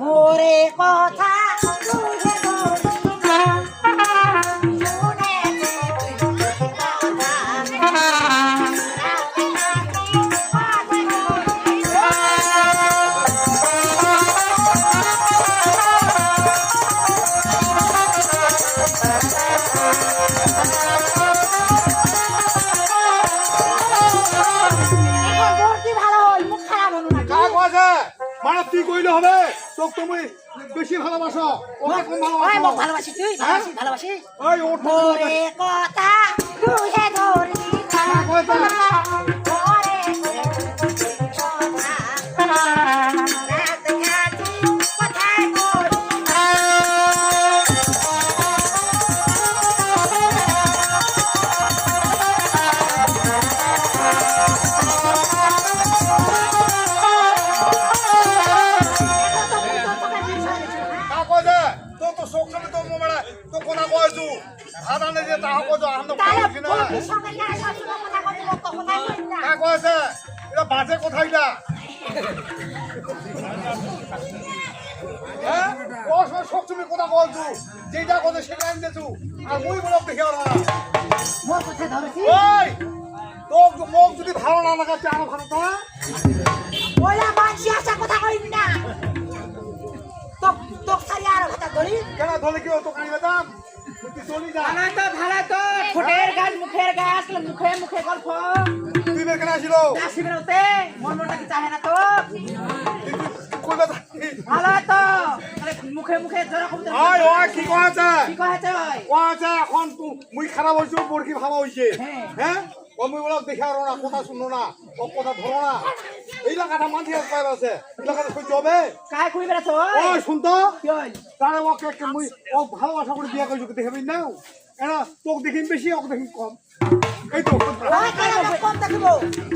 ওরে কথা মানে তুই কইলে হবে? তোক তুমি বেশি ভালোবাসো। ওই মুখ ভালোবাসো। ভালোবাসি তুই ভালোবাসি ভালোবাসি। ওই ওঠো কথা তুই হে ধরি কাক এটা বাজে কোথায় ও সব তুমি কথা কইছু যেটা কথা সেটা আনি দেছু আর মুই বলক দেখে না। ওই তোক মোক যদি ভালো না লাগে আরও ভালো তো ওলা মানসি আসা কথা কইবি না তো তো সারি আর কথা ধরি। কেন ধরে কি তো কানি বেদাম ভালো তো ভালো তো। ঠোঁটের গাছ মুখের গাছ মুখে মুখে গল্প। তুই বের আসিল। আসিবে ওতে মন মনটা কি চাহে না তো? ভালো তো। মুখে মুখে যেরকম ওই ওই কি কইছে কি কহেছে আছে এখন মুই খারাপ হইছো বড়কি ভাবা হইছে। হ্যাঁ। হ্যাঁ? ও মুই বলক দেখে আর না কথা শুনো না ও কথা ধরো না। এই লাগাটা মানতে আছে। এই সহ্য হবে। কায় কই বেড়াছ ওই? শুন তো। তারে মুই ও ভালোবাসা করে বিয়া কইছো দেখবি না। এনা তোক দেখিম বেশি ওক দেখিম কম। এই তো কম দেখিব?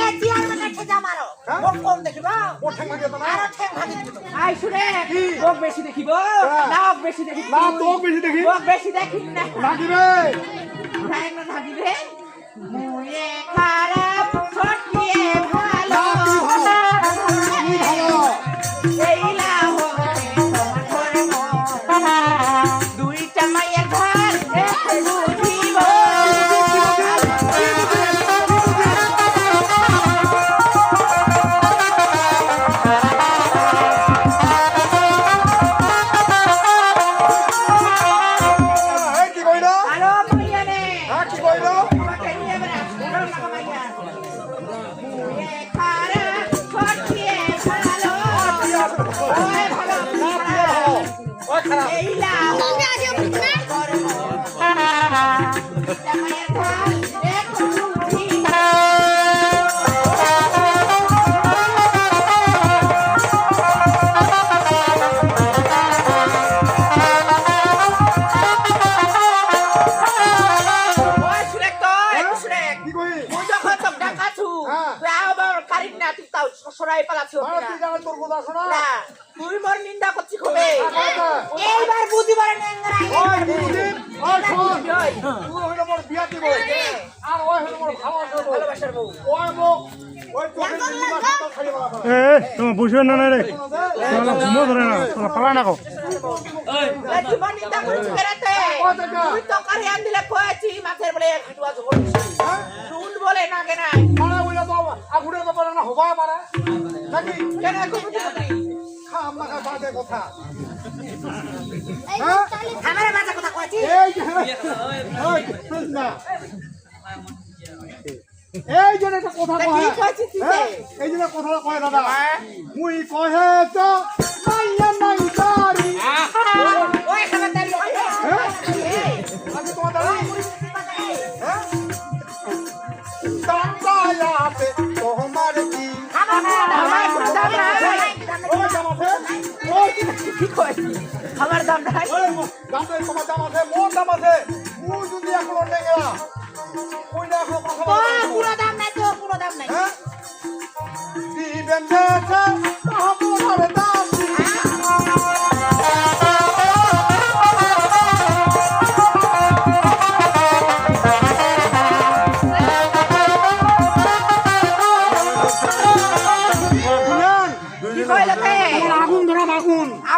এ জিয়ার মানে খেজা মারো। হ্যাঁ? ও কম দেখিব? ও ঠেঙ্গা দিয়ে তো না। আর ঠেং ভাগি দিব। আই শুনে কি? ওক বেশি দেখিব? হ্যাঁ। না ওক বেশি দেখিব। না তোক বেশি দেখি। ওক বেশি দেখিব না। লাগিবে ওই খারাপ এইলা হতে তুই হইল মোর বিয়া দিব আর। ওই হইল মোর ভালোবাসার বউ। ওই মোক ওই তোকে নিবা সাথে খালি বলা এ তোমার বুঝবে না রে? তোমার ঘুমো ধরে না তোমরা পালা না কো। এই করছি। তুই তো কারি মাছের বলে জোর হ্যাঁ? বলে না কেন মানে ওইটা তো আগুনের ব্যাপারে না হবা পারে নাকি? কেন কথা। হ্যাঁ এই যে ওই শুন না এই যে একটা কথা কয়? হ্যাঁ? এই যে কথা কয় দাদা মুই কহে তো কি কইছিস আমার দাম নাই। ওই দামে তোমার দাম আছে মোর দাম আছে। মুই যদি এখন নেগেরা ওই না এখন পুরো দাম নাই তো পুরো দাম নাই। হ্যাঁ? দিবেন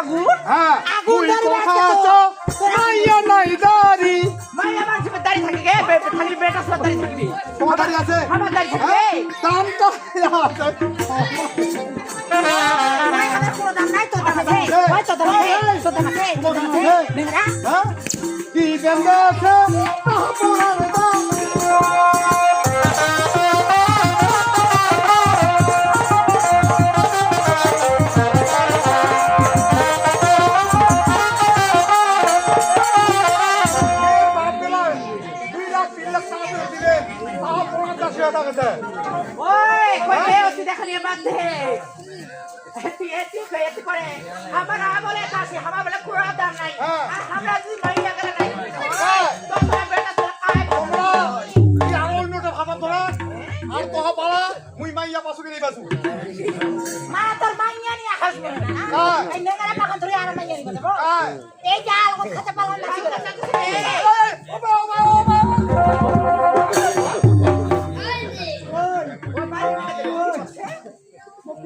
আগুন হ্যাঁ আগুন মাইয়া নাই দাড়ি মাইয়া গে বেটা সব থাকবি তোমার দাড়ি আছে আমার থাকবে হ্যাঁ দাম আছে ওই কই বে ওই দেখা নিয়ে বাদ দে। এতি এতি কই এতি করে আমার আমলে কাছে আমার বলে কোনো দাম নাই। হ্যাঁ। আর আমরা যদি মাইয়া করে নাই। হ্যাঁ। তো তোর বেটা তোর আয় তোমরা এই আঙুল নোটে ভাতা ধরা আর তোহা পালা? মুই মাইয়া পাশু গেলি বাসু মা তোর মাইয়া নিয়ে হাসবে না হ্যাঁ। এই নেংরা পাখন ধরে আর মাইয়া দেবো হ্যাঁ। এই যা আলগো খাতে পালন নাচি করে এই। ওবা ওবা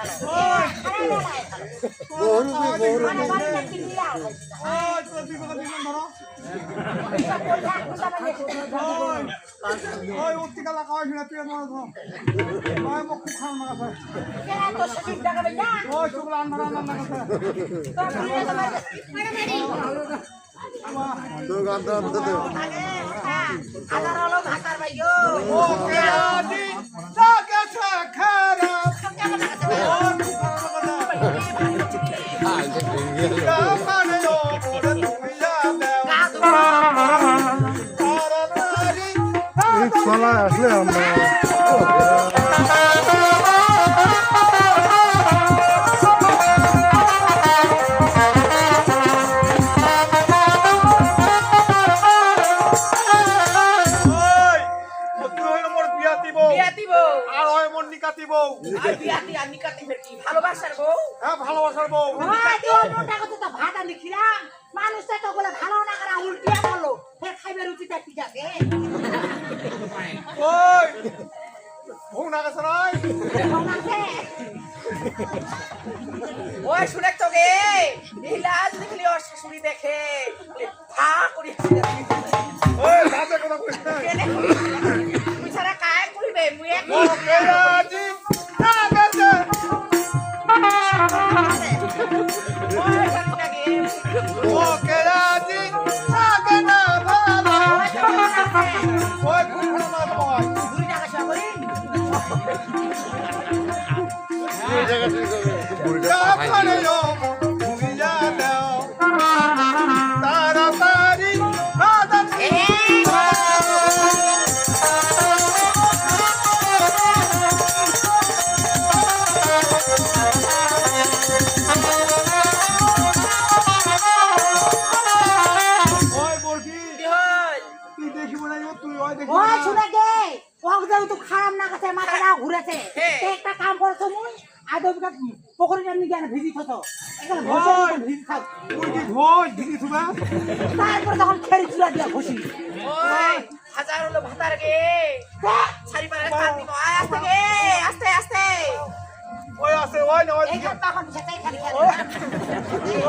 বেলায় ভালো খারাপ বেলায় ভালো মানে বাড়িতে কি? দিলাও ওই তোরা দুই কথা দিবেন ধরো সব পয়সা কুটা মানে ওই উত্তিকা লাগা হয় সেটা তুই ধরো ধরো ওই মুখ খুব খাওয়া মাগা থাকে কেন তো সঠিক দেখাবে না ওই চুগলা আন্ধারা আন্ধারা মাগা থাকে তো পুলিশে তো আগে আধার হলো ভাতার ভাইও ও কেরানি লাগেছে খারাপ আসলে আমরা হয় মোর আর বিয়া দিয়া নিকাতে ভালোবাসার বউ। হ্যাঁ ভালোবাসার বউ। ওই তো মোটা কথা তো ভাত আনি মানুষটা তো বলে ভালো না করে উল্টিয়া ফের খাইবে রুচিটা ওই ভৌ না গেছে ওই? শুনে তো গে এই লাজ দেখলি ওর শাশুড়ি দেখে? ভা করি ওই রাতে কথা না। ছাড়া কায় করিবে মুই এক তুই মনে হয় তুই ওই দেখি ও শুনে গে। ওক তো খারাপ না কাছে মাথাটা ঘুরেছে। হ্যাঁ। একটা কাম করছ মুই? আদবটা পকড়ে জানি জ্ঞান ভিজি থতো। এখানে বসে ভিজি থাক। তুই কি ধোজ ভিজি থুবা? তারপর তখন খেরি চুলা দিয়া খুশি ওই হাজার হলো ভাতার গে। সারি পারে কাট দিব আয় আসতে গে। ওই না ওই তখন সেটাই খালি খেলে।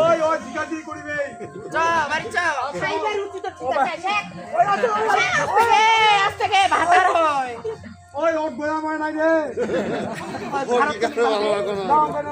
ওই ওই দিকা দি করিবে। চ বাড়ি চ। খাইবে রুচি তো ঠিক আছে শেখ ওই ওই। আস্তে গে ভাতার হয়। ওই ওর বয়া মায় নাই রে। দাও কেন